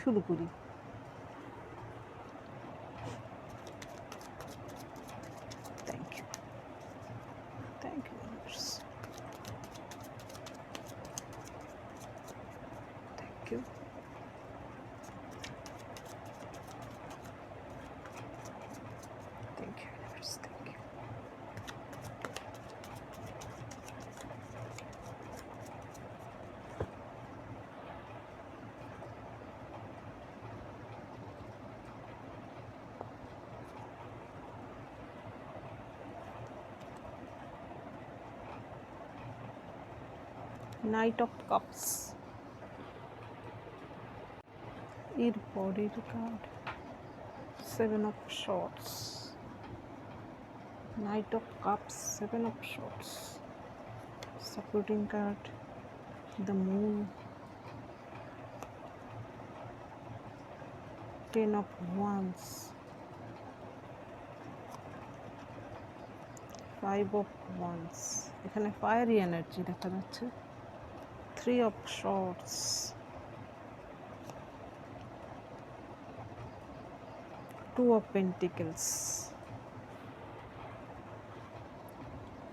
শুরু করি। Thank you thank you thank you thank you thank you knight of cups এর পরের card seven of swords knight of cups seven of swords supporting card the moon ten of wands five of wands এখানে fiery energy দেখা যাচ্ছে। Three of swords two of pentacles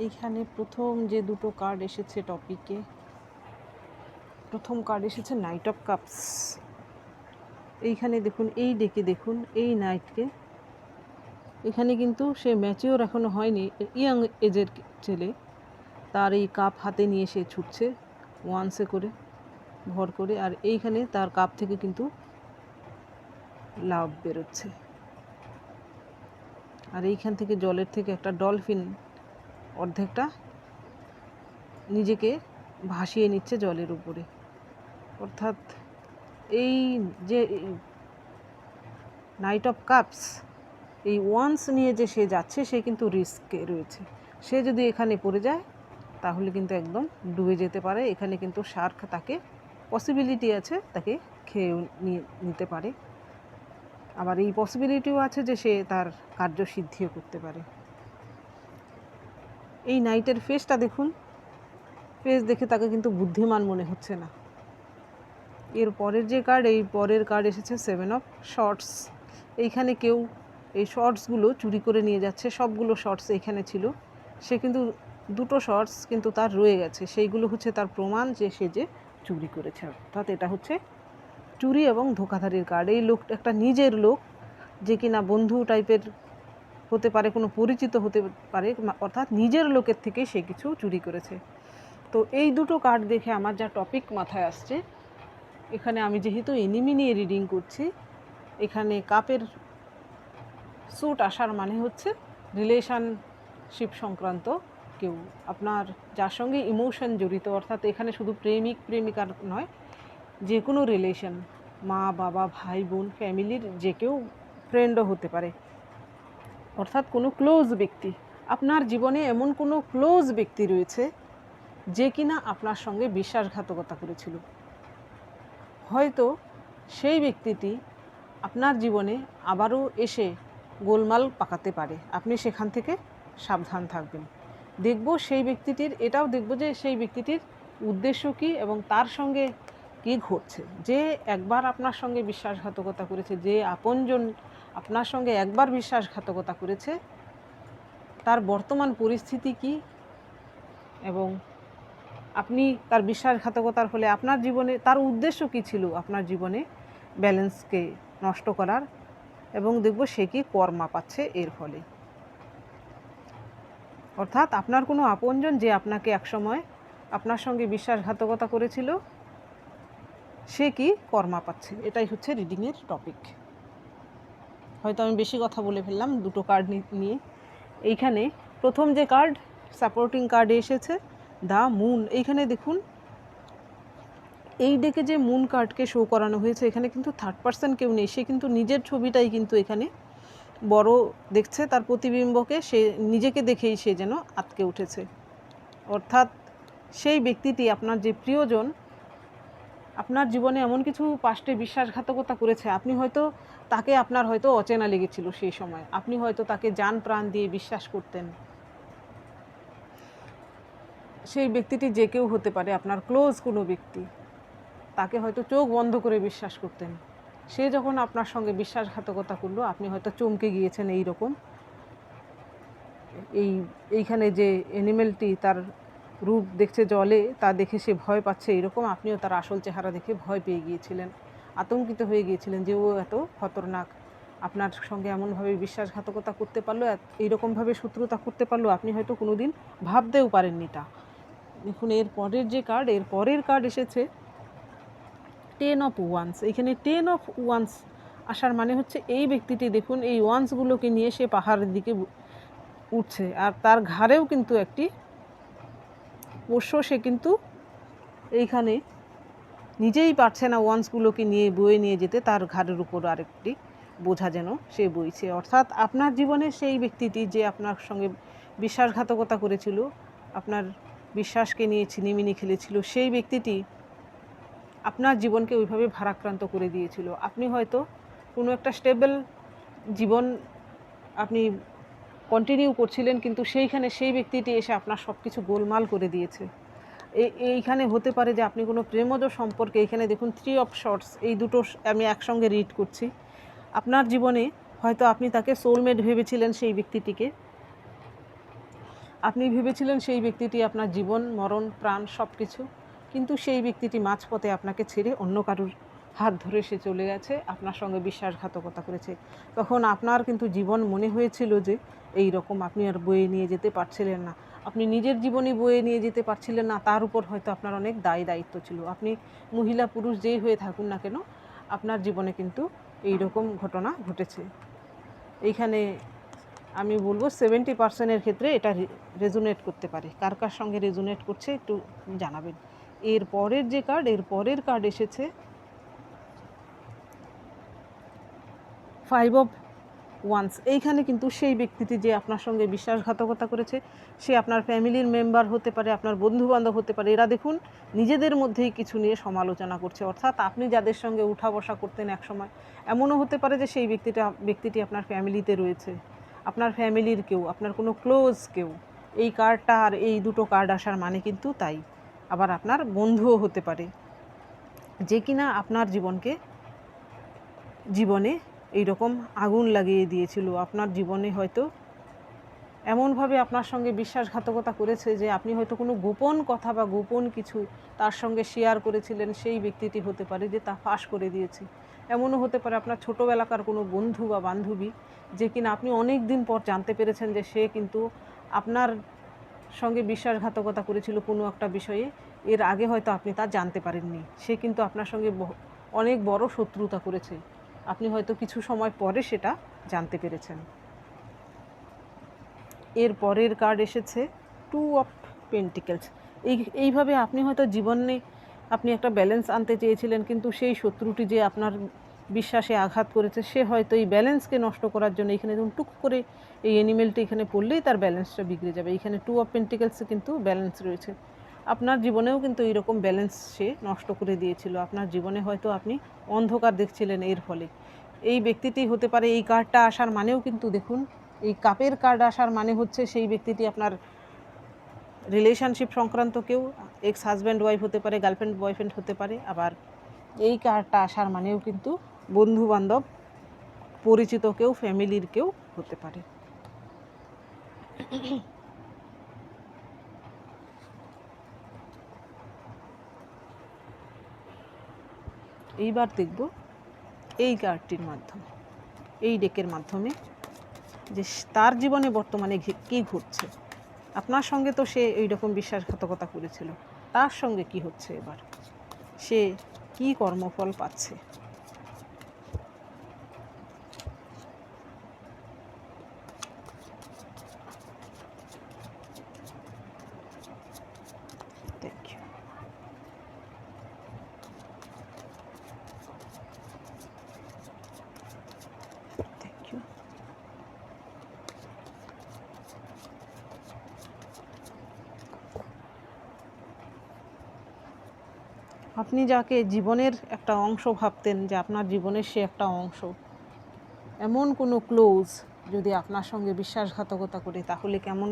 এইখানে প্রথম যে দুটো card এসেছে টপিকে প্রথম কার্ড এসেছে নাইট অফ কাপস এইখানে দেখুন, এই ডেকে দেখুন, এই নাইটকে এখানে কিন্তু সে ম্যাচিওর এখনও হয়নি ইয়াং এজের ছেলে। তার এই কাপ হাতে নিয়ে সে ছুটছে। ওয়ান্সে করে ভর করে, আর এইখানে তার কাপ থেকে কিন্তু লাভ বেরোচ্ছে। আর এইখান থেকে জলের থেকে একটা ডলফিন অর্ধেকটা নিজেকে ভাসিয়ে নিচ্ছে জলের উপরে। অর্থাৎ এই যে নাইট অফ কাপস এই ওয়ান্স নিয়ে যে সে যাচ্ছে, সে কিন্তু রিস্কে রয়েছে। সে যদি এখানে পড়ে যায় তাহলে কিন্তু একদম ডুবে যেতে পারে। এখানে কিন্তু শার্ক তাকে পসিবিলিটি আছে তাকে খেয়ে নিতে পারে। আবার এই পসিবিলিটিও আছে যে সে তার কার্যসিদ্ধিও করতে পারে। এই নাইটের ফেসটা দেখুন। ফেস দেখে তাকে কিন্তু বুদ্ধিমান মনে হচ্ছে না। এর পরের যে কার্ড এই পরের কার্ড এসেছে সেভেন অফ শর্টস এইখানে কেউ এই শর্টসগুলো চুরি করে নিয়ে যাচ্ছে। সবগুলো শর্টস এইখানে ছিল। সে কিন্তু দুটো শর্টস কিন্তু তার রয়ে গেছে। সেইগুলো হচ্ছে তার প্রমাণ যে সে যে চুরি করেছে। অর্থাৎ এটা হচ্ছে চুরি এবং ধোকাধারির কার্ড। এই লোক একটা নিজের লোক যে কিনা বন্ধু টাইপের হতে পারে, কোনো পরিচিত হতে পারে অর্থাৎ নিজের লোকের থেকে সে কিছু চুরি করেছে। তো এই দুটো কার্ড দেখে আমার যা টপিক মাথায় আসছে, এখানে আমি যেহেতু এনিমি নিয়ে রিডিং করছি, এখানে কাপের স্যুট আসার মানে হচ্ছে রিলেশনশিপ সংক্রান্ত কেউ। আপনার যার সঙ্গে ইমোশন জড়িত, অর্থাৎ এখানে শুধু প্রেমিক, প্রেমিকার নয়, যে কোনো রিলেশন মা, বাবা, ভাই, বোন ফ্যামিলির যে কেউ ফ্রেন্ডও হতে পারে। অর্থাৎ কোনো ক্লোজ ব্যক্তি, আপনার জীবনে এমন কোনো ক্লোজ ব্যক্তি রয়েছে, যে কিনা আপনার সঙ্গে বিশ্বাসঘাতকতা করেছিল। হয়তো সেই ব্যক্তিটি আপনার জীবনে আবারও এসে গোলমাল পাকাতে পারে। আপনি সেখান থেকে সাবধান থাকবেন। দেখব সেই ব্যক্তিটির, এটাও দেখব যে সেই ব্যক্তিটির উদ্দেশ্য কী এবং তার সঙ্গে কী ঘটছে। যে একবার আপনার সঙ্গে বিশ্বাসঘাতকতা করেছে, যে আপনজন আপনার সঙ্গে একবার বিশ্বাসঘাতকতা করেছে, তার বর্তমান পরিস্থিতি কি এবং আপনি তার বিশ্বাসঘাতকতার ফলে আপনার জীবনে, তার উদ্দেশ্য কী ছিল আপনার জীবনে ব্যালেন্সকে নষ্ট করার এবং দেখব সে কি কর্মা পাচ্ছে এর ফলে। অর্থাৎ আপনার কোনো আপনজন যে আপনাকে একসময় আপনার সঙ্গে বিশ্বাসঘাতকতা করেছিল, সে কি কর্মা পাচ্ছে? এটাই হচ্ছে রিডিংয়ের টপিক হয়তো আমি বেশি কথা বলে ফেললাম, দুটো কার্ড নিয়ে। এইখানে প্রথম যে কার্ড সাপোর্টিং কার্ডে এসেছে দ্য মুন এইখানে দেখুন, এই ডেকে যে মুন কার্ডকে শো করানো হয়েছে, এখানে কিন্তু থার্ড পার্সন কেউ নেই, সে কিন্তু নিজের ছবিটাই কিন্তু এখানে বড় দেখছে, তার প্রতিবিম্বকে সে নিজেকে দেখেই সে যেন আটকে উঠেছে। অর্থাৎ সেই ব্যক্তিটি আপনার যে প্রিয়জন, আপনার জীবনে এমন কিছু পাস্টে বিশ্বাসঘাতকতা করেছে, আপনি হয়তো তাকে আপনার হয়তো অচেনা লেগেছিল সেই সময়। আপনি হয়তো তাকে যান প্রাণ দিয়ে বিশ্বাস করতেন। সেই ব্যক্তিটি যে কেউ হতে পারে, আপনার ক্লোজ কোনো ব্যক্তি, তাকে হয়তো চোখ বন্ধ করে বিশ্বাস করতেন। সে যখন আপনার সঙ্গে বিশ্বাসঘাতকতা করল, আপনি হয়তো চমকে গিয়েছেন এই রকম এই, এইখানে যে অ্যানিমেলটি তার রূপ দেখছে জলে, তা দেখে সে ভয় পাচ্ছে এরকম আপনিও তার আসল চেহারা দেখে ভয় পেয়ে গিয়েছিলেন। আতঙ্কিত হয়ে গিয়েছিলেন যে, ও এত খতরনাক, আপনার সঙ্গে এমনভাবে বিশ্বাসঘাতকতা করতে পারল এইরকমভাবে শত্রুতা করতে পারল, আপনি হয়তো কোনো দিন ভাবতেও পারেননি তা। দেখুন, এর পরের যে কার্ড এর পরের কার্ড এসেছে। টেন অফ ওয়ান্স এখানে টেন অফ ওয়ান্স আসার মানে হচ্ছে এই ব্যক্তিটি দেখুন, এই ওয়ান্সগুলোকে নিয়ে সে পাহাড়ের দিকে উঠছে। আর তার ঘাড়েও কিন্তু একটি পোষ্য সে কিন্তু এইখানে নিজেই পারছে না ওয়ান্সগুলোকে নিয়ে বয়ে নিয়ে যেতে, তার ঘাড়ের উপর আরেকটি বোঝা যেন সে বইছে। অর্থাৎ আপনার জীবনে সেই ব্যক্তিটি যে আপনার সঙ্গে বিশ্বাসঘাতকতা করেছিল, আপনার বিশ্বাসকে নিয়ে ছিনিমিনি খেলেছিল, সেই ব্যক্তিটি আপনার জীবনকে ওইভাবে ভারাক্রান্ত করে দিয়েছিল। আপনি হয়তো কোনো একটা স্টেবল জীবন আপনি কন্টিনিউ করছিলেন, কিন্তু সেইখানে সেই ব্যক্তিটি এসে আপনার সব কিছু গোলমাল করে দিয়েছে। এই- এইখানে হতে পারে যে আপনি কোনো প্রেমজ সম্পর্কে, এখানে দেখুন থ্রি অফ শর্টস এই দুটো আমি একসঙ্গে রিড করছি। আপনার জীবনে হয়তো আপনি তাকে সোলমেট ভেবেছিলেন সেই ব্যক্তিটিকে। আপনি ভেবেছিলেন সেই ব্যক্তিটি আপনার জীবন, মরণ, প্রাণ সব কিছু কিন্তু সেই ব্যক্তিটি মাঝপথে আপনাকে ছেড়ে অন্য কারুর হাত ধরে সে চলে গেছে, আপনার সঙ্গে বিশ্বাসঘাতকতা করেছে। তখন আপনার কিন্তু জীবন মনে হয়েছিল যে, এই রকম আপনি আর বয়ে নিয়ে যেতে পারছিলেন না। আপনি নিজের জীবনে বয়ে নিয়ে যেতে পারছিলেন না, তার উপর হয়তো আপনার অনেক দায় দায়িত্ব ছিল। আপনি মহিলা, পুরুষ যেই হয়ে থাকুন না কেন, আপনার জীবনে কিন্তু এই রকম ঘটনা ঘটেছে। এইখানে আমি বলব সেভেন্টি পার্সেন্টের ক্ষেত্রে এটা রেজুনেট করতে পারে। কার কার সঙ্গে রেজুনেট করছে একটু জানাবেন। এর পরের যে কার্ড এর পরের কার্ড এসেছে। ফাইভ অফ ওয়ান্স এইখানে কিন্তু সেই ব্যক্তিটি যে আপনার সঙ্গে বিশ্বাসঘাতকতা করেছে, সে আপনার ফ্যামিলির মেম্বার হতে পারে, আপনার বন্ধু বান্ধব হতে পারে। এরা দেখুন, নিজেদের মধ্যেই কিছু নিয়ে সমালোচনা করছে। অর্থাৎ আপনি যাদের সঙ্গে উঠা বসা করতেন একসময় এমনও হতে পারে যে সেই ব্যক্তিটা, ব্যক্তিটি আপনার ফ্যামিলিতে রয়েছে। আপনার ফ্যামিলির কেউ, আপনার কোনো ক্লোজ কেউ। এই কার্ডটা আর এই দুটো কার্ড আসার মানে কিন্তু তাই। আবার আপনার বন্ধুও হতে পারে। যে কিনা আপনার জীবনকে, জীবনে এই রকম আগুন লাগিয়ে দিয়েছিল, আপনার জীবনে হয়তো এমনভাবে আপনার সঙ্গে বিশ্বাসঘাতকতা করেছে যে আপনি হয়তো কোনো গোপন কথা বা গোপন কিছু তার সঙ্গে শেয়ার করেছিলেন, সেই ব্যক্তিটি হতে পারে যে তা ফাঁস করে দিয়েছে। এমনও হতে পারে আপনার ছোটোবেলাকার কোনো বন্ধু বা বান্ধবী যে কিনা আপনি অনেক দিন পর জানতে পেরেছেন যে সে কিন্তু আপনার সঙ্গে বিশ্বাসঘাতকতা করেছিল কোনো একটা বিষয়ে, এর আগে হয়তো আপনি তা জানতে পারেননি। সে কিন্তু আপনার সঙ্গে অনেক বড় শত্রুতা করেছে। আপনি হয়তো কিছু সময় পরে সেটা জানতে পেরেছেন। এর পরের কার্ড এসেছে টু অফ পেন্টিকেলস এই, এইভাবে আপনি হয়তো জীবনে আপনি একটা ব্যালেন্স আনতে চেয়েছিলেন, কিন্তু সেই শত্রুটি যে আপনার বিশ্বাসে আঘাত করেছে, সে হয়তো এই ব্যালেন্সকে নষ্ট করার জন্য এখানে ধরুন টুক করে এই অ্যানিমেলটি এখানে পড়লেই তার ব্যালেন্সটা বিগড়ে যাবে। এখানে টু অফ পেন্টিকেলসে কিন্তু ব্যালেন্স রয়েছে। আপনার জীবনেও কিন্তু এইরকম ব্যালেন্স সে নষ্ট করে দিয়েছিল। আপনার জীবনে হয়তো আপনি অন্ধকার দেখছিলেন এর ফলে। এই ব্যক্তিটি হতে পারে এই কার্ডটা আসার মানেও কিন্তু দেখুন, এই কাপের কার্ড আসার মানে হচ্ছে সেই ব্যক্তিটি আপনার রিলেশনশিপ সংক্রান্ত কেউ এক্স হাজব্যান্ড ওয়াইফ হতে পারে গার্লফ্রেন্ড বয়ফ্রেন্ড হতে পারে। আবার এই কার্ডটা আসার মানেও কিন্তু বন্ধু বান্ধব পরিচিত কেউ ফ্যামিলির কেউ হতে পারে। এইবার দেখব এই কার্ডটির মাধ্যমে, এই ডেকের মাধ্যমে যে তার জীবনে বর্তমানে কী ঘটছে। আপনার সঙ্গে তো সে এই রকম বিশ্বাসঘাতকতা করেছিল। তার সঙ্গে কি হচ্ছে এবার? সে কি কর্মফল পাচ্ছে থ্যাংক ইউ আপনি যাকে জীবনের একটা অংশ ভাবতেন যে আপনার জীবনের সে একটা অংশ, এমন কোনো ক্লোজ যদি আপনার সঙ্গে বিশ্বাসঘাতকতা করে, তাহলে কেমন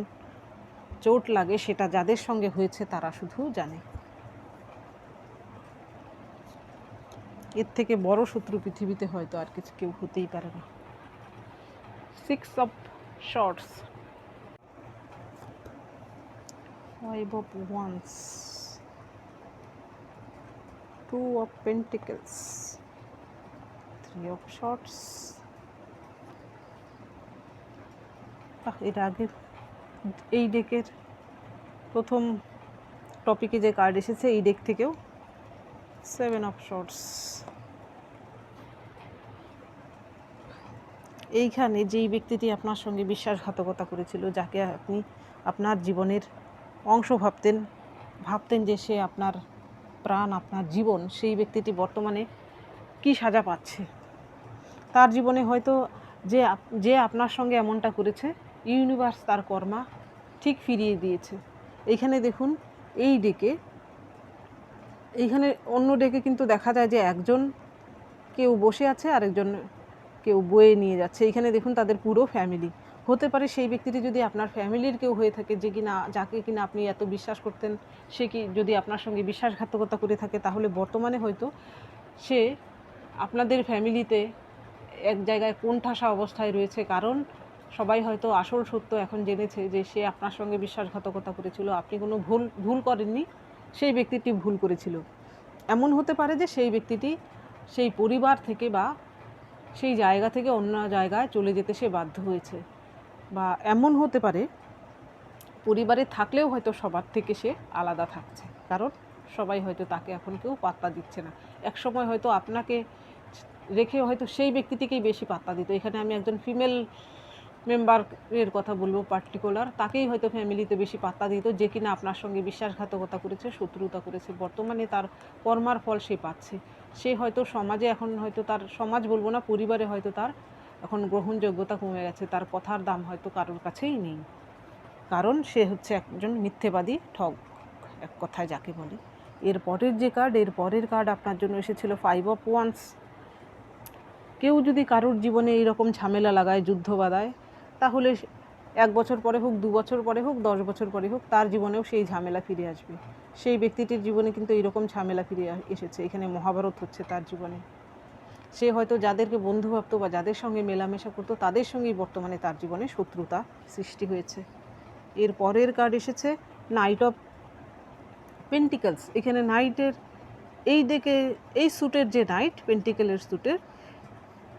চোট লাগে সেটা যাদের সঙ্গে হয়েছে তারা শুধু জানে। এর থেকে বড় শত্রু পৃথিবীতে হয়তো আর কিছু কেউ হতেই পারে না। Six of swords five wands two of pentacles three of swords এর আগে এই ডেকের প্রথম টপিকে যে কার্ড এসেছে, এই ডেক থেকেও সেভেন অফ শর্টস এইখানে যেই ব্যক্তিটি আপনার সঙ্গে বিশ্বাসঘাতকতা করেছিল, যাকে আপনি আপনার জীবনের অংশ ভাবতেন ভাবতেন যে সে আপনার প্রাণ আপনার জীবন, সেই ব্যক্তিটি বর্তমানে কি সাজা পাচ্ছে? তার জীবনে হয়তো যে যে আপনার সঙ্গে এমনটা করেছে, ইউনিভার্স তার কর্মা ঠিক ফিরিয়ে দিয়েছে। এইখানে দেখুন, এই ডেকে, এইখানে অন্য ডেকে কিন্তু দেখা যায় যে একজন কেউ বসে আছে, আরেকজন কেউ বয়ে নিয়ে যাচ্ছে। এইখানে দেখুন, তাদের পুরো ফ্যামিলি। হতে পারে সেই ব্যক্তিটি যদি আপনার ফ্যামিলির কেউ হয়ে থাকে যে কিনা, যাকে কিনা আপনি এত বিশ্বাস করতেন, সে কি যদি আপনার সঙ্গে বিশ্বাসঘাতকতা করে থাকে, তাহলে বর্তমানে হয়তো সে আপনাদের ফ্যামিলিতে এক জায়গায় কোণঠাসা অবস্থায় রয়েছে। কারণ সবাই হয়তো আসল সত্য এখন জেনেছে যে সে আপনার সঙ্গে বিশ্বাসঘাতকতা করেছিল। আপনি কোনো ভুল ভুল করেননি, সেই ব্যক্তিটি ভুল করেছিল। এমন হতে পারে যে সেই ব্যক্তিটি সেই পরিবার থেকে বা সেই জায়গা থেকে অন্য জায়গায় চলে যেতে সে বাধ্য হয়েছে। বা এমন হতে পারে, পরিবারে থাকলেও হয়তো সবার থেকে সে আলাদা থাকছে। কারণ সবাই হয়তো তাকে এখন কেউ পাত্তা দিচ্ছে না। এক সময় হয়তো আপনাকে রেখে হয়তো সেই ব্যক্তিটিকেই বেশি পাত্তা দিত। এখানে আমি একজন ফিমেল মেম্বারের কথা বলব পার্টিকুলার। তাকেই হয়তো ফ্যামিলিতে বেশি পাত্তা দিত, যে কিনা আপনার সঙ্গে বিশ্বাসঘাতকতা করেছে, শত্রুতা করেছে। বর্তমানে তার কর্মার ফল সে পাচ্ছে। সে হয়তো সমাজে এখন হয়তো তার, সমাজ বলব না, পরিবারে হয়তো তার এখন গ্রহণযোগ্যতা কমে গেছে, তার কথার দাম হয়তো কারোর কাছেই নেই। কারণ সে হচ্ছে একজন মিথ্যেবাদী ঠগ, এক কথায় যাকে বলে। এর পরের যে কার্ড এর পরের কার্ড আপনার জন্য এসেছিল ফাইভ অফ ওয়ান্স কেউ যদি কারোর জীবনে এইরকম ঝামেলা লাগায়, যুদ্ধ বাঁধায়, তাহলে এক বছর পরে হোক, দু বছর পরে হোক, দশ বছর পরে হোক, তার জীবনেও সেই ঝামেলা ফিরে আসবে। সেই ব্যক্তিটির জীবনে কিন্তু এইরকম ঝামেলা ফিরে এসেছে। এখানে মহাভারত হচ্ছে তার জীবনে। সে হয়তো যাদেরকে বন্ধু ভাবতো বা যাদের সঙ্গে মেলামেশা করতো, তাদের সঙ্গেই বর্তমানে তার জীবনে শত্রুতা সৃষ্টি হয়েছে। এর পরের কার্ড এসেছে নাইট অফ পেন্টিকলস এখানে নাইটের এই দেখে, এই স্যুটের যে নাইট পেন্টিকেলের স্যুটের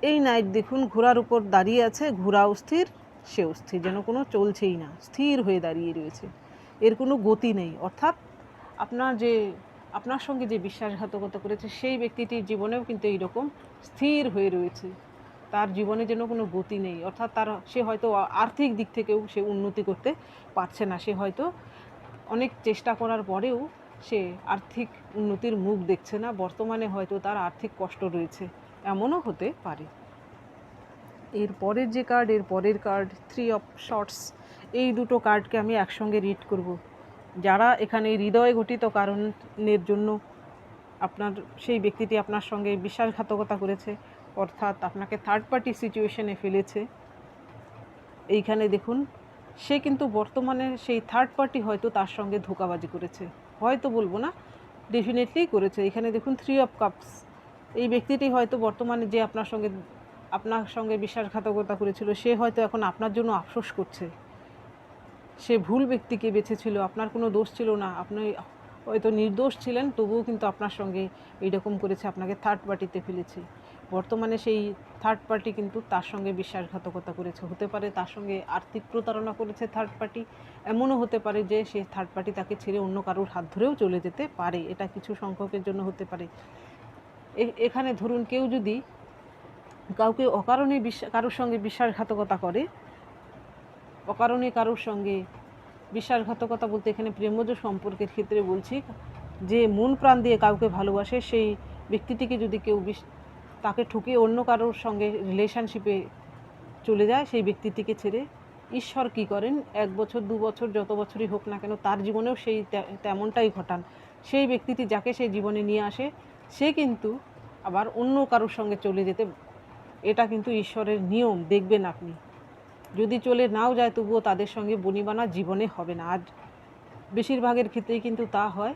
এই নাইট দেখুন ঘোড়ার উপর দাঁড়িয়ে আছে ঘোড়াও অস্থির, সে অস্থির, যেন কোনো চলছেই না, স্থির হয়ে দাঁড়িয়ে রয়েছে। এর কোনো গতি নেই। অর্থাৎ আপনার যে আপনার সঙ্গে যে বিশ্বাসঘাতকতা করেছে, সেই ব্যক্তিটির জীবনেও কিন্তু এইরকম স্থির হয়ে রয়েছে। তার জীবনে যেন কোনো গতি নেই, অর্থাৎ তার, সে হয়তো আর্থিক দিক থেকেও সে উন্নতি করতে পারছে না। সে হয়তো অনেক চেষ্টা করার পরেও সে আর্থিক উন্নতির মুখ দেখছে না, বর্তমানে হয়তো তার আর্থিক কষ্ট রয়েছে, এমনও হতে পারে। এর পরের যে কার্ড এর পরের কার্ড থ্রি অফ শর্টস এই দুটো কার্ডকে আমি একসঙ্গে রিড করব। যারা এখানে হৃদয় ঘটিত কারণের জন্য আপনার সেই ব্যক্তিটি আপনার সঙ্গে বিশ্বাসঘাতকতা করেছে, অর্থাৎ আপনাকে থার্ড পার্টি সিচুয়েশনে ফেলেছে। এইখানে দেখুন, সে কিন্তু বর্তমানে সেই থার্ড পার্টি হয়তো তার সঙ্গে ধোকাবাজি করেছে। হয়তো বলব না ডেফিনেটলি করেছে। এখানে দেখুন থ্রি অফ কাপস এই ব্যক্তিটি হয়তো বর্তমানে যে আপনার সঙ্গে আপনার সঙ্গে বিশ্বাসঘাতকতা করেছিল, সে হয়তো এখন আপনার জন্য আফসোস করছে। সে ভুল ব্যক্তিকে বেছেছিল, আপনার কোনো দোষ ছিল না, আপনি হয়তো নির্দোষ ছিলেন, তবুও কিন্তু আপনার সঙ্গে এইরকম করেছে, আপনাকে থার্ড পার্টিতে ফেলেছে। বর্তমানে সেই থার্ড পার্টি কিন্তু তার সঙ্গে বিশ্বাসঘাতকতা করেছে, হতে পারে তার সঙ্গে আর্থিক প্রতারণা করেছে থার্ড পার্টি এমনও হতে পারে যে সে থার্ড পার্টি তাকে ছেড়ে অন্য কারোর হাত ধরেও চলে যেতে পারে, এটা কিছু সংখ্যকের জন্য হতে পারে। এখানে ধরুন কেউ যদি কাউকে অকারণে বিশ্বাস, কারোর সঙ্গে বিশ্বাসঘাতকতা করে অকারণে কারোর সঙ্গে বিশ্বাসঘাতকতা বলতে এখানে প্রেমজ সম্পর্কের ক্ষেত্রে বলছি, যে মন প্রাণ দিয়ে কাউকে ভালোবাসে সেই ব্যক্তিটিকে যদি কেউ তাকে ঠুকে অন্য কারোর সঙ্গে রিলেশনশিপে চলে যায়, সেই ব্যক্তিটিকে ছেড়ে ঈশ্বর কি করেন? এক বছর, দু বছর, যত বছরই হোক না কেন, তার জীবনেও সেই তেমনটাই ঘটান। সেই ব্যক্তিটি যাকে সে জীবনে নিয়ে আসে, সে কিন্তু আবার অন্য কারোর সঙ্গে চলে যেতে, এটা কিন্তু ঈশ্বরের নিয়ম, দেখবেন আপনি। যদি চলে নাও যায়, তবুও তাদের সঙ্গে বনিবানা জীবনে হবে না। আজ বেশিরভাগের ক্ষেত্রেই কিন্তু তা হয়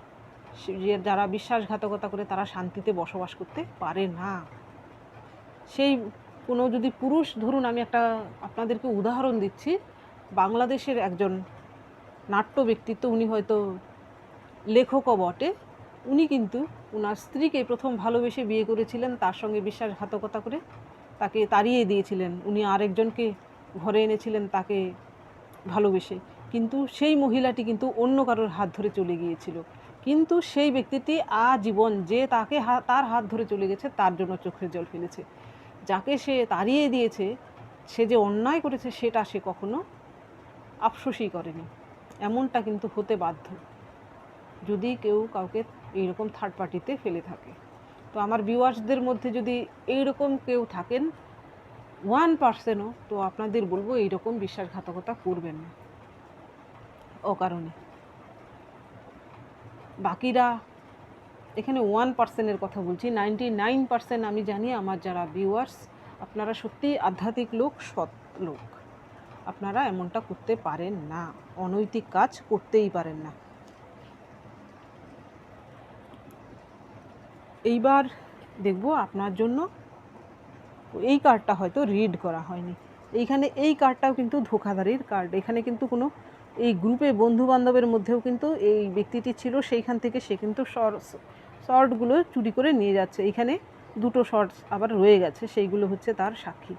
যে যারা বিশ্বাসঘাতকতা করে তারা শান্তিতে বসবাস করতে পারে না। সেই কোনো যদি পুরুষ, ধরুন আমি একটা আপনাদেরকে উদাহরণ দিচ্ছি, বাংলাদেশের একজন নাট্য ব্যক্তিত্ব, উনি হয়তো লেখকও বটে, উনি কিন্তু ওনার স্ত্রীকে প্রথম ভালোবেসে বিয়ে করেছিলেন, তার সঙ্গে বিশ্বাসঘাতকতা করে তাকে তাড়িয়ে দিয়েছিলেন। উনি আরেকজনকে ঘরে এনেছিলেন তাকে ভালোবেসে। কিন্তু সেই মহিলাটি কিন্তু অন্য কারোর হাত ধরে চলে গিয়েছিল। কিন্তু সেই ব্যক্তিটি আজীবন যে তাকে তার হাত ধরে চলে গেছে, তার জন্য চোখের জল ফেলেছে। যাকে সে তাড়িয়ে দিয়েছে, সে যে অন্যায় করেছে, সেটা সে কখনো আফসোসই করেনি। এমনটা কিন্তু হতে বাধ্য। যদি কেউ কাউকে এইরকম থার্ড পার্টিতে ফেলে থাকে। তো আমার ভিউয়ার্সদের মধ্যে যদি এইরকম কেউ থাকেন ওয়ান পার্সেন্টও তো আপনাদের বলব এইরকম বিশ্বাসঘাতকতা করবেন না। অকারণে। বাকিরা, এখানে ওয়ান পার্সেন্টের কথা বলছি নাইনটি নাইন পার্সেন্ট আমি জানি আমার যারা ভিউয়ার্স আপনারা সত্যিই আধ্যাত্মিক লোক, সৎ লোক। আপনারা এমনটা করতে পারেন না, অনৈতিক কাজ করতেই পারেন না। এইবার দেখব আপনার জন্য এই কার্ডটা হয়তো রিড করা হয়নি। এইখানে এই কার্ডটাও কিন্তু ধোকাধারীর কার্ড এখানে কিন্তু কোনো এই গ্রুপে বন্ধু বান্ধবের মধ্যেও কিন্তু এই ব্যক্তিটি ছিল, সেইখান থেকে সে কিন্তু শর্টগুলো চুরি করে নিয়ে যাচ্ছে। এখানে দুটো শর্টস আবার রয়ে গেছে, সেইগুলো হচ্ছে তার সাক্ষী।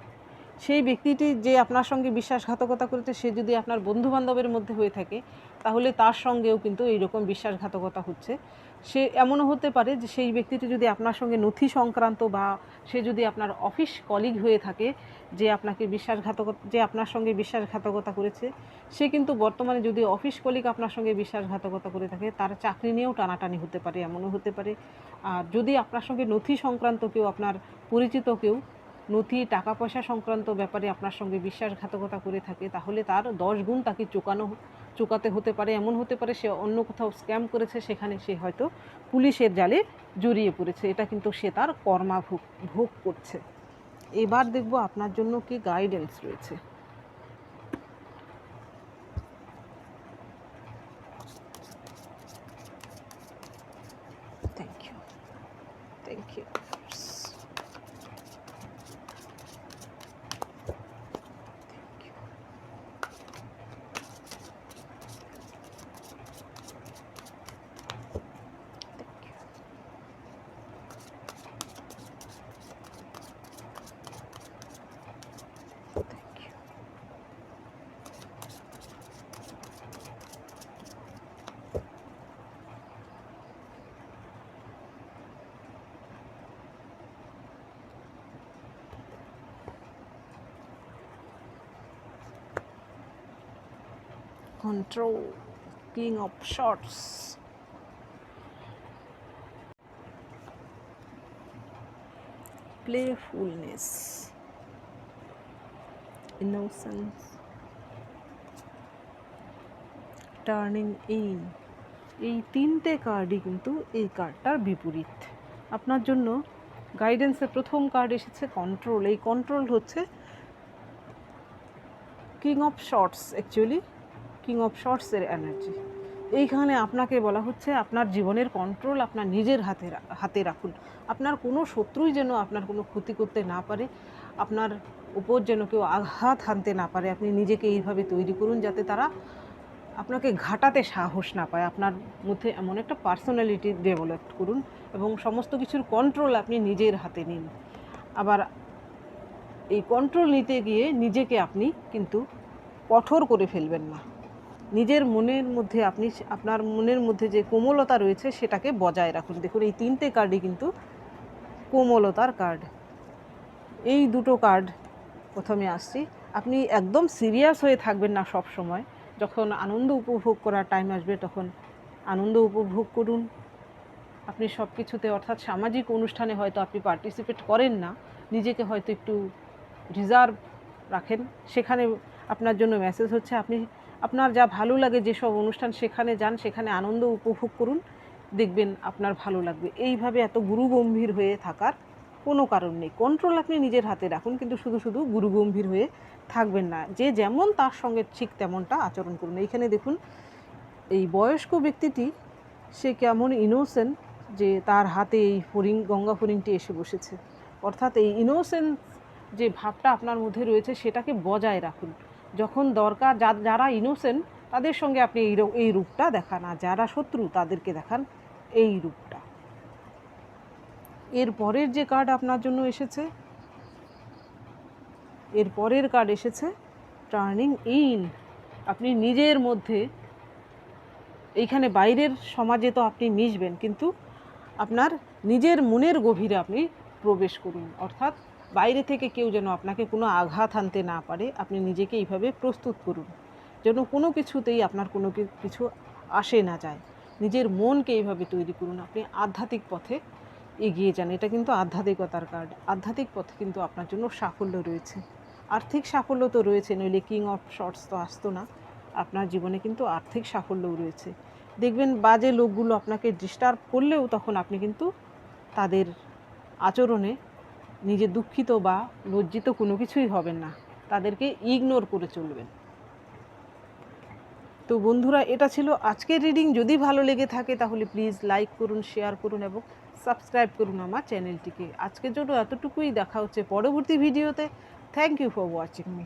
সেই ব্যক্তিটি যে আপনার সঙ্গে বিশ্বাসঘাতকতা করেছে, সে যদি আপনার বন্ধু বান্ধবের মধ্যে হয়ে থাকে, তাহলে তার সঙ্গেও কিন্তু এইরকম বিশ্বাসঘাতকতা হচ্ছে। সে এমনও হতে পারে যে সেই ব্যক্তিটি যদি আপনার সঙ্গে নথি সংক্রান্ত বা সে যদি আপনার অফিস কলিগ হয়ে থাকে যে আপনাকে বিশ্বাসঘাতকতা যে আপনার সঙ্গে বিশ্বাসঘাতকতা করেছে, সে কিন্তু বর্তমানে যদি অফিস কলিগ আপনার সঙ্গে বিশ্বাসঘাতকতা করে থাকে, তার চাকরি নিয়েও টানাটানি হতে পারে, এমনও হতে পারে। আর যদি আপনার সঙ্গে নথি সংক্রান্ত কেউ, আপনার পরিচিত কেউ নথি টাকা পয়সা সংক্রান্ত ব্যাপারে আপনার সঙ্গে বিশ্বাসঘাতকতা করে থাকে, তাহলে তার দশ গুণ তাকে চোকানো চোকাতে হতে পারে, এমন হতে পারে সে অন্য কোথাও স্ক্যাম করেছে, সেখানে সে হয়তো পুলিশের জালে জড়িয়ে পড়েছে, এটা কিন্তু সে তার কর্মা ভোগ ভোগ করছে। এবার দেখব আপনার জন্য কি গাইডেন্স রয়েছে thank you thank you Thank you. Control, King of Swords. Playfulness. innocence. Turning in এই তিনটে কার্ডই কিন্তু এই কার্ডটার বিপরীত। আপনার জন্য গাইডেন্সের প্রথম কার্ড এসেছে কন্ট্রোল এই কন্ট্রোল হচ্ছে king of swords actually king of শর্টসের energy এইখানে আপনাকে বলা হচ্ছে আপনার জীবনের কন্ট্রোল আপনার নিজের হাতে হাতে রাখুন। আপনার কোনো শত্রুই যেন আপনার কোনো ক্ষতি করতে না পারে, আপনার উপর যেন কেউ আঘাত হানতে না পারে, আপনি নিজেকে এইভাবে তৈরি করুন যাতে তারা আপনাকে ঘাটাতে সাহস না পায়। আপনার মধ্যে এমন একটা পার্সোনালিটি ডেভেলপ করুন এবং সমস্ত কিছুর কন্ট্রোল আপনি নিজের হাতে নিন। আবার এই কন্ট্রোল নিতে গিয়ে নিজেকে আপনি কিন্তু কঠোর করে ফেলবেন না। নিজের মনের মধ্যে আপনি আপনার মনের মধ্যে যে কোমলতা রয়েছে সেটাকে বজায় রাখুন। দেখুন, এই তিনটে কার্ডই কিন্তু কোমলতার কার্ড এই দুটো কার্ড প্রথমে আসছি। আপনি একদম সিরিয়াস হয়ে থাকবেন না সব সময় যখন আনন্দ উপভোগ করার টাইম আসবে, তখন আনন্দ উপভোগ করুন। আপনি সব কিছুতে অর্থাৎ সামাজিক অনুষ্ঠানে হয়তো আপনি পার্টিসিপেট করেন না। নিজেকে হয়তো একটু রিজার্ভ রাখেন। সেখানে আপনার জন্য মেসেজ হচ্ছে, আপনি আপনার যা ভালো লাগে যেসব অনুষ্ঠান সেখানে যান, সেখানে আনন্দ উপভোগ করুন, দেখবেন আপনার ভালো লাগবে। এইভাবে এত গুরুগম্ভীর হয়ে থাকার কোনো কারণ নেই। কন্ট্রোল আপনি নিজের হাতে রাখুন, কিন্তু শুধু শুধু গুরুগম্ভীর হয়ে থাকবেন না। যে যেমন তার সঙ্গে ঠিক তেমনটা আচরণ করুন। এইখানে দেখুন, এই বয়স্ক ব্যক্তিটি, সে কেমন ইনোসেন্ট যে তার হাতে এই ফরিং গঙ্গা ফরিংটি এসে বসেছে। অর্থাৎ এই ইনোসেন্স যে ভাবটা আপনার মধ্যে রয়েছে, সেটাকে বজায় রাখুন। যখন দরকার, যা- যারা ইনোসেন্ট তাদের সঙ্গে আপনি এই এই রূপটা দেখান আর যারা শত্রু, তাদেরকে দেখান এই রূপটা। এর পরের যে কার্ড আপনার জন্য এসেছে, এর পরের কার্ড এসেছে টার্নিং ইন আপনি নিজের মধ্যে, এইখানে বাইরের সমাজে তো আপনি মিশবেন, কিন্তু আপনার নিজের মনের গভীরে আপনি প্রবেশ করুন, অর্থাৎ বাইরে থেকে কেউ যেন আপনাকে কোনো আঘাত আনতে না পারে, আপনি নিজেকে এইভাবে প্রস্তুত করুন। যেন কোনো কিছুতেই আপনার কোনো কিছু আসে না যায়। নিজের মনকে এইভাবে তৈরি করুন। আপনি আধ্যাত্মিক পথে এগিয়ে যান। এটা কিন্তু আধ্যাত্মিকতার কার্ড। আধ্যাত্মিক পথে কিন্তু আপনার জন্য সাফল্য রয়েছে। আর্থিক সাফল্য তো রয়েছে, নইলে কিং অফ শর্টস তো আসতো না। আপনার জীবনে কিন্তু আর্থিক সাফল্যও রয়েছে। দেখবেন বাজে লোকগুলো আপনাকে ডিস্টার্ব করলেও তখন আপনি কিন্তু তাদের আচরণে নিজে দুঃখিত বা লজ্জিত কোনো কিছুই হবেন না। তাদেরকে ইগনোর করে চলবেন। তো বন্ধুরা, এটা ছিল আজকের রিডিং যদি ভালো লেগে থাকে তাহলে প্লিজ লাইক করুন শেয়ার করুন এবং সাবস্ক্রাইব করুন আমার চ্যানেলটিকে আজকের জন্য এতটুকুই। দেখা হচ্ছে পরবর্তী ভিডিওতে thank you for watching me